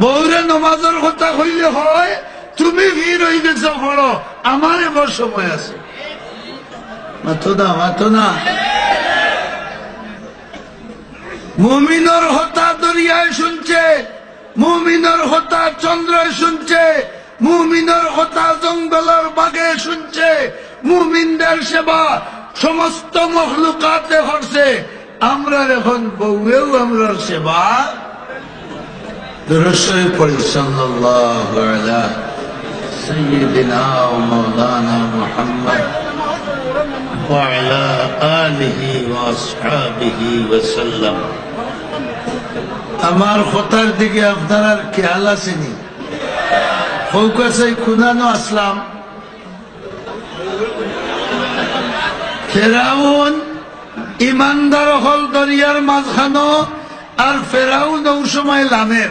বউরে নমাজের কথা কইলে হয়, তুমি ভিড় হয়ে গেছ পড়ো আমার এবার সময় আছে। মুমিনর হতা দরিয়ায় শুনছে, মুমিনর হতা চন্দ্রয় শুনছে, মুমিনর হতা জঙ্গলের বাগে শুনছে, মুমিনদের সেবা সমস্ত মখলুকাতে হরছে আমরা এখন বউয়েও আমরার সেবা দুরুসই পড়ি আমার কথার দিকে আপনার খেয়াল আসেনি ফৌকাসে খুনানো আসলাম ফেরাউন ইমানদার হল দরিয়ার মাঝখানো আর ফেরাউন ও সময় লামের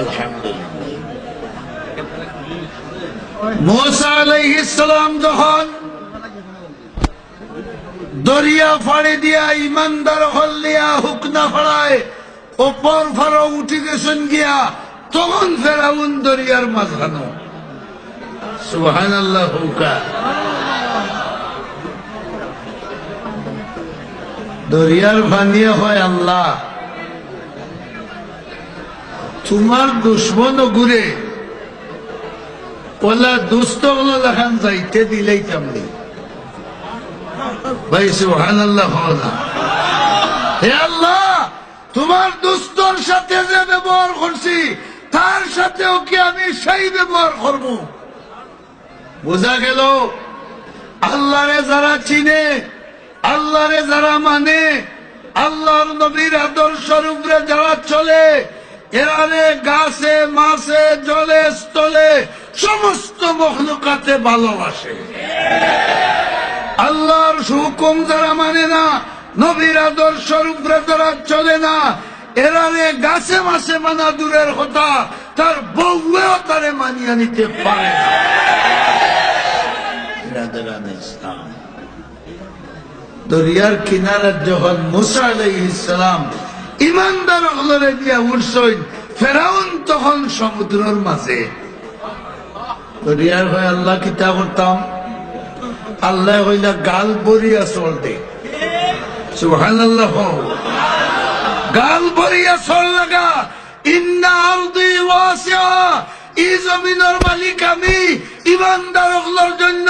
আলহামদুলিল্লাহ। যখন দরিয়া ফাড়ে দিয়া ইমানদার হল্লিয়া হুকনা ফাড়ায়, ওপর গেছেন গিয়া, তখন ফেরাউন দরিয়ার মাঝখানো। সুহান আল্লাহ হুকা। দরিয়ার হয় আল্লাহ। তোমার দুশ্মন ঘুরে। ওলা দুস্থ হলো দেখান যাইতে দিলেই তেমনি ভাই সুহান আল্লাহ হে আল্লাহ, তোমার দুস্তর সাথে যে ব্যবহার করছি, তার সাথেও কি আমি সেই ব্যবহার করব? বোঝা গেল, আল্লাহরে যারা চিনে, আল্লাহরে যারা মানে আল্লাহর নবীর আদর্শ রূপরে যারা চলে এরারে গাছে, মাছে, জলে, স্থলে সমস্ত মখলুকাতে ভালোবাসে। আল্লাহর হুকুম যারা মানে না, নবীর আদর্শ রূপরে যারা চলে না, এরারে গাছে, মাছে মানা দূরের কথা তার বউয়েও তারে মানিয়ে নিতে পারে না। ইসলাম দরিয়ার কিনারার যখন মুসা আলাইহিসসালাম ইমানদার হলরে দিয়া উঠছইন, ফেরাউন তখন সমুদ্রের মাঝে। দরিয়ার হয়ে আল্লাহ কিতা করতাম? আল্লাহ হইলা গাল বরিয়া চল দে সুহান আল্লাহ গাল বরিয়া চল লাগা। ইন্না এই জমিনের মালিক আমি, ইমানদার হলর জন্য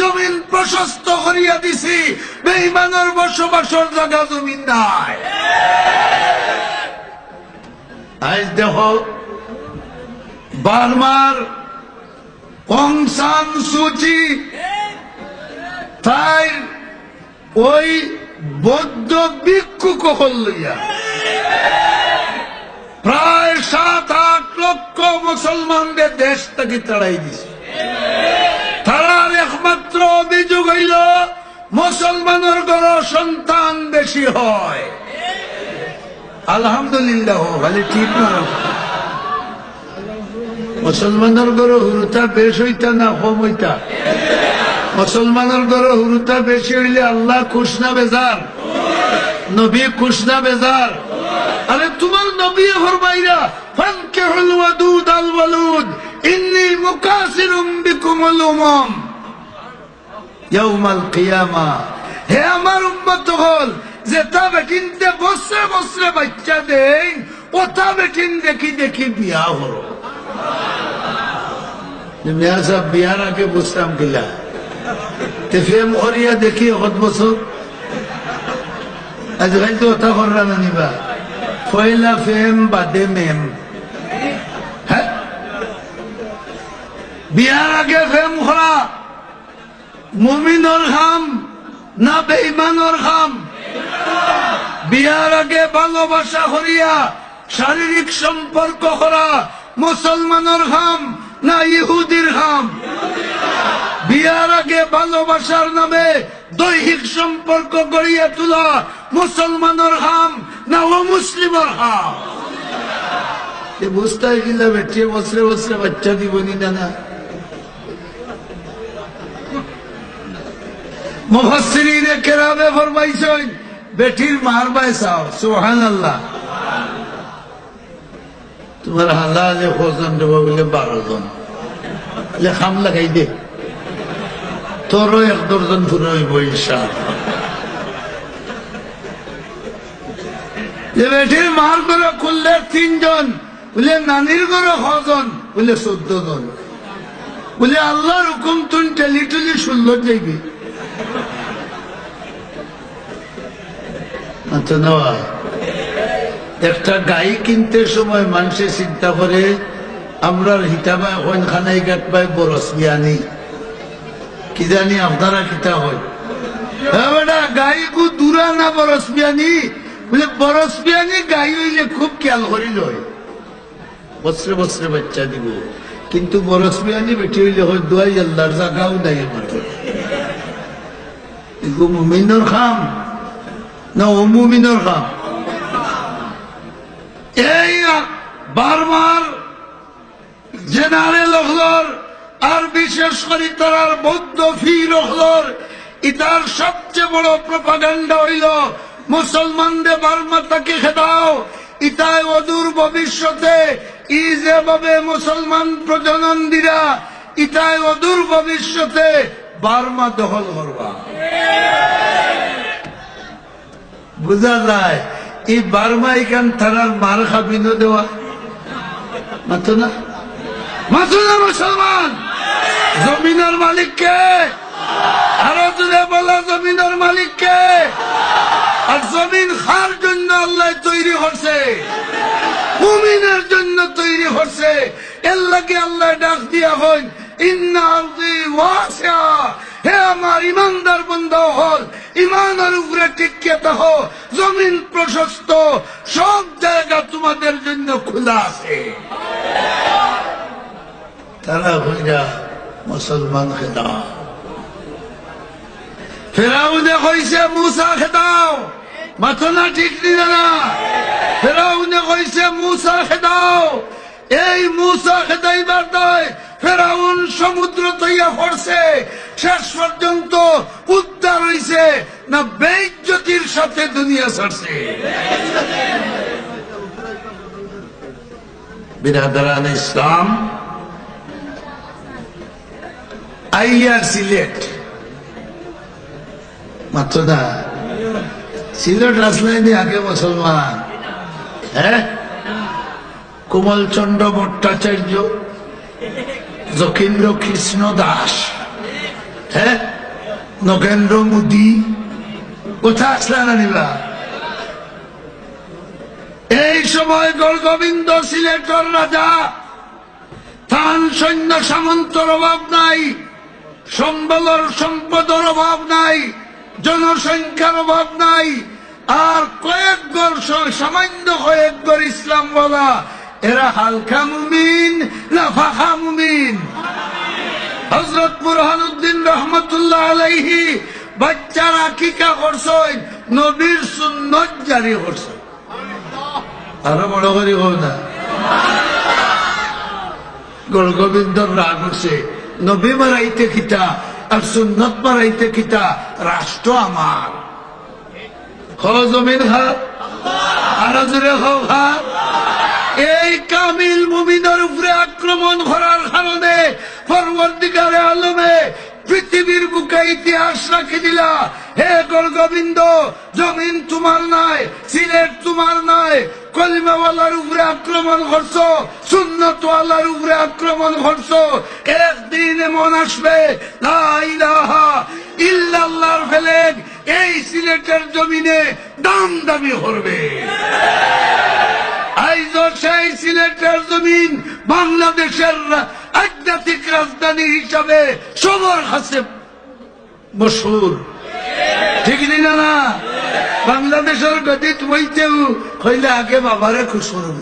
জমিন প্রশস্ত করিয়া দিছি। বেঈমানের বসবাসর জায়গা জমিন নাই। আজ দেখো বারবার অংসান সুচি। তাই ওই বৌদ্ধ ভিক্ষু কখন লইয়া প্রায় সাত আট লক্ষ মুসলমানদের দেশ থেকে তাড়াই দিছে তারার একমাত্র অভিযোগ হইল, মুসলমানের ঘর সন্তান বেশি হয়। আলহামদুলিল্লাহ খালি ঠিক না। মুসলমানের ঘর হুরুতা বেশ হইতা না হইতা? মুসলমানের হুরুতা বেশি হইলে আল্লাহ খুশ বেজার? নবী খুশ বেজার? আরে তোমার নবী ফরমাইরা ফানকে হল ওয়াদুদ আল ওয়ালুদ, ইন্নী মুকাসিরুম বিকুমুল ইয়াউমাল কিয়ামা। হে আমার উম্মত হল যে তবে কিনতে বসরে বসরে বাচ্চা দেই ওটা বেটিন দেখি দেখি বিয়া হলো? মিয়া বিয়ার আগে দেখি বছর। তো ফেম বাদে মেম। হ্যাঁ? বিয়ার আগে ফেম করা মুমিনর খাম, না বেইমানর খাম। বিয়ার আগে ভালোবাসা করিয়া শারীরিক সম্পর্ক করা মুসলমানের খাম না ইহুদির খাম বিয়ার আগে ভালোবাসার নামে দৈহিক সম্পর্ক গড়িয়া তোলা মুসলমানের হাম না ও মুসলিমের এ বুঝতে গেলে বেটিয়ে বসরে বসরে বাচ্চা দিবনি না না। বেটির মার বাই চাও, সুবহানাল্লাহ। তোমার হালা যে খোঁজন বলে বারো জন। যে খাম লাগাই দে। তোরও এক দর্জন পুরো হইব যে বেটির মার করে খুললে তিনজন, বলে নানির করে ছজন, বলে চোদ্দ জন। বলে আল্লাহর হুকুম তুই টেলি টুলি যাইবি। আচ্ছা একটা গাই কিনতে সময় মানুষে চিন্তা করে, আমরা হিতাবাই হইন খানাই গাট পাই বরস বিয়ানি। কি জানি আপনারা কিতা হয়। হ্যাঁ গাই কু দূরা না বরস বিয়ানি? বরস বিয়ানি গাই হইলে খুব খেয়াল করি লয়। বছরে বছরে বাচ্চা দিব। কিন্তু বরস বিয়ানি বেটি হইলে হয় দোয়াই আল্লাহর জাগাও নাই আমার মুমিনর খাম। না অমুমিনর খাম এই বারবার জেনারেল হলর আর বিশেষ করে তার বৌদ্ধ ফির হলর ইতার সবচেয়ে বড় প্রপাগান্ডা হইল, মুসলমানদের বার্মা তাকে খেদাও ইতায় অদূর ভবিষ্যতে ই যেভাবে মুসলমান প্রজনন দিরা, ইতায় অদূর ভবিষ্যতে বার্মা দখল করবা। বোঝা যায়, এই বার্মা এখান থানার মার খাবিন দেওয়া। মাতো না? মাতো না মুসলমান? জমিনের মালিককে আরও জুড়ে বলা, জমিনের মালিককে আর জমিন খার জন্য আল্লাহ তৈরি করছে। মুমিনের জন্য তৈরি করছে। এর লাগে আল্লাহ ডাক দিয়া হন ইন্না আরদি ওয়াসিয়া। হে আমার ইমানদার বন্ধ হল ইমানের উপরে টিকে তাহ জমিন প্রশস্ত, সব জায়গা তোমাদের জন্য খোলা আছে। তারা হইরা মুসলমান খেদাও ফেরাউনে কইছে, মুসা খেদাও মাথনা ঠিক দিলে না? ফেরাউনে কইছে, মুসা খেদাও এই মুসা খেদাইবার দয় ফেরাউন সমুদ্র তৈয়া পড়ছে শেষ পর্যন্ত উদ্ধার হইছে না বেজ্জতির সাথে দুনিয়া ছাড়ছে? বিরাদারান ইসলাম। আইয়ার সিলেট। মাত্র না সিলেট রাজধানী আগে মুসলমান। হ্যাঁ? কোমল চন্দ্র ভট্টাচার্য যতীন্দ্র কৃষ্ণ দাস। হ্যাঁ? নগেন্দ্র মোদী? কোথা আসলে না নিবা? এই সময় গোবিন্দ সিলেটর রাজা। থান সৈন্য সামন্তর অভাব নাই, সম্বলর সম্পদের অভাব নাই, জনসংখ্যার অভাব নাই। আর কয়েক গর সামান্য কয়েক গর ইসলাম বলা এরা হালকা মুমিন না ফাঁকা মুমিন? হজরত বুরহানুদ্দিন রহমতুল্লাহ আলাইহি বাচ্চার আকিকা করছেন? নবীর সুন্নত জারি করছেন আরও বড় করে না। রাগ নবী মারাইতে খিতা আর সুন্নত মারাইতে খিতা রাষ্ট্র আমার। জমিন খা আরও জোরে খা এই কামিল মুমিনের উপরে আক্রমণ করার কারণে পরবর্তীকালে আলমে পৃথিবীর বুকে ইতিহাস রাখি দিলা। হে গোবিন্দ জমিন তোমার নাই, সিলেট তোমার নাই, কলিমাওয়ালার উপরে আক্রমণ করছ, সুন্নতওয়ালার উপরে আক্রমণ করছ। একদিন এমন আসবে ইল্লাল্লাহর ফেলেক, এই সিলেটের জমিনে দাম দামি করবে। আইজ সেই সিলেটের জমিন বাংলাদেশের আধ্যাত্মিক রাজধানী হিসাবে সবার কাছে মশুর ঠিক না না? বাংলাদেশের গতিত বইতেও হইলে আগে বাবারে খুশ করব।